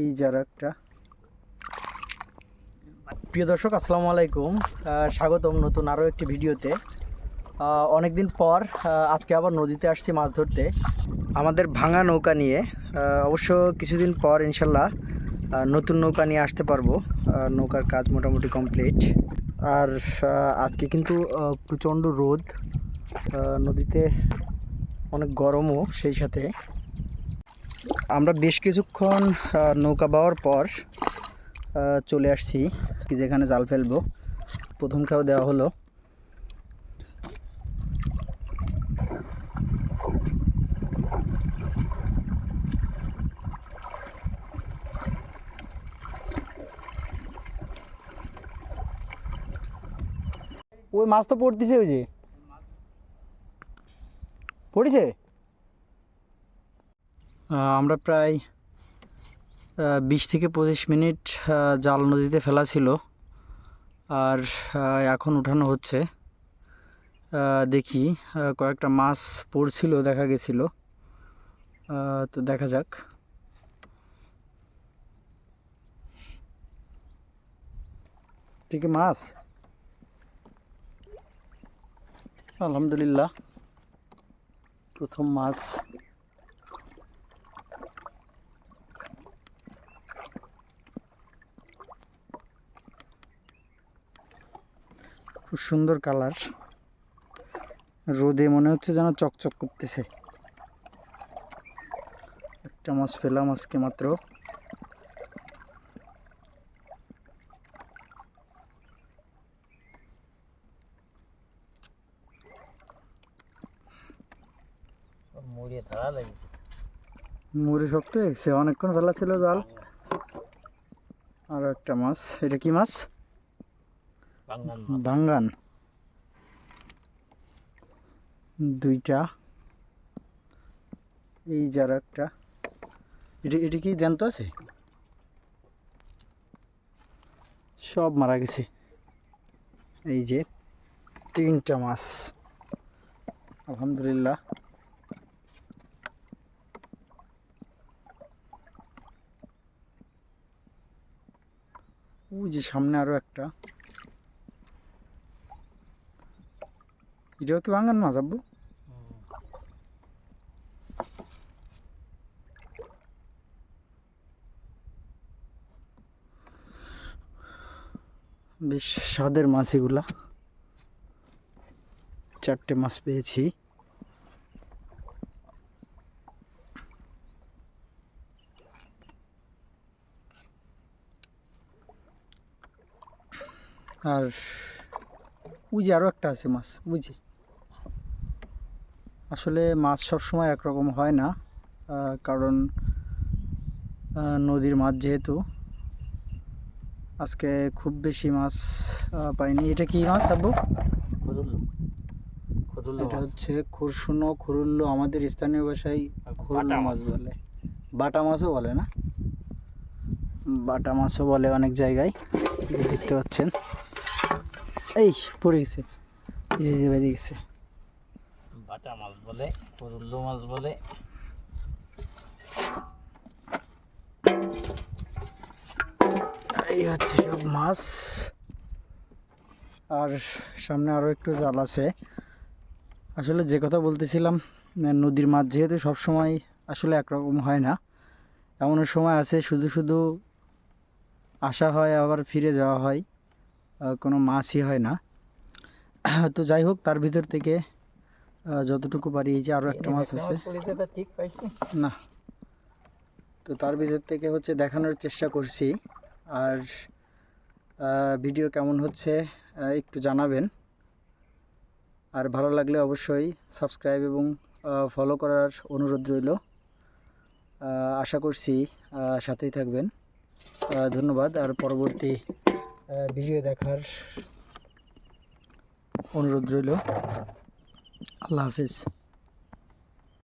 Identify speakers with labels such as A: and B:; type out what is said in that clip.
A: এই যার একটা। প্রিয় দর্শক, আসসালামু আলাইকুম। স্বাগতম নতুন আরও একটি ভিডিওতে। অনেক দিন পর আজকে আবার নদীতে আসছি মাছ ধরতে। আমাদের ভাঙা নৌকা নিয়ে অবশ্য কিছুদিন পর ইনশাল্লাহ নতুন নৌকা নিয়ে আসতে পারব। নৌকার কাজ মোটামুটি কমপ্লিট। আর আজকে কিন্তু প্রচণ্ড রোদ। নদীতে অনেক গরমও সেই সাথে। আমরা বেশ কিছুক্ষণ নৌকা বাওয়ার পর চলে আসছি যেখানে জাল ফেলব। প্রথম খাও দেওয়া হলো। ওই মাছ তো পড়তেছে ওই যে। পড়েছে? আমরা প্রায় বিশ থেকে পঁচিশ মিনিট জাল নদীতে ফেলা ছিল। আর এখন উঠানো হচ্ছে। দেখি কয়েকটা মাছ পড়ছিল, দেখা গেছিল। তো দেখা যাক। ঠিক মাছ? আলহামদুলিল্লাহ, প্রথম মাছ। খুব সুন্দর কালার। রোদে মনে হচ্ছে যেন চকচক করতেছে। একটা মাছ পেলাম আজকে মাত্র। মুড়ি শক্ত গেছে অনেকক্ষণ ফেলা ছিল জাল। আর একটা মাছ। এটা কি মাছ?
B: বাঙ্গান
A: দুইটা। এই যার একটা। এটা এটা কি জ্যান্ত আছে? সব মারা গেছে। এই যে তিনটা মাছ। আলহামদুলিল্লাহ। ও যে সামনে আরও একটা। এটাও কি বাঙ্গান মাছ আব্বু বেশ স্বাদের মাছ এগুলা চারটে মাছ পেয়েছি। আর ওই যে আরও একটা আছে মাছ, বুঝি? আসলে মাছ সব সময় একরকম হয় না কারণ নদীর মাছ যেহেতু আজকে খুব বেশি মাছ পাইনি। এটা কি মাছ আব্বু? এটা হচ্ছে খুরশুনো খুরুল্লো আমাদের স্থানীয় ভাষায় খুরুল্লো মাছ
B: মাছ।
A: বলে। বাটা মাছও বলে না? বাটা মাছও বলে অনেক জায়গায় যে দেখতে পাচ্ছেন। এই পড়ে গেছে। এই যে বেরিয়ে গেছে
B: বাটা মাছ বলে খুদুল্লো মাছ বলে।
A: এই হচ্ছে সব মাছ। আর সামনে আরও একটু জাল আছে। আসলে যে কথা বলতেছিলাম নদীর মাছ যেহেতু সব সময় আসলে একরকম হয় না এমন সময় আছে শুধু শুধু আসা হয়, আবার ফিরে যাওয়া হয় কোনো মাছই হয় না। তো যাই হোক, তার ভিতর থেকে যতটুকু পারি এই যে আরও একটা মাছ আছে।
B: ঠিক
A: না। তো তার ভিতর থেকে হচ্ছে দেখানোর চেষ্টা করছি। আর ভিডিও কেমন হচ্ছে একটু জানাবেন। আর ভালো লাগলে অবশ্যই সাবস্ক্রাইব এবং ফলো করার অনুরোধ রইল। আশা করছি সাথেই থাকবেন। ধন্যবাদ। আর পরবর্তী ভিডিও দেখার অনুরোধ রইল। আল্লাহ হাফিজ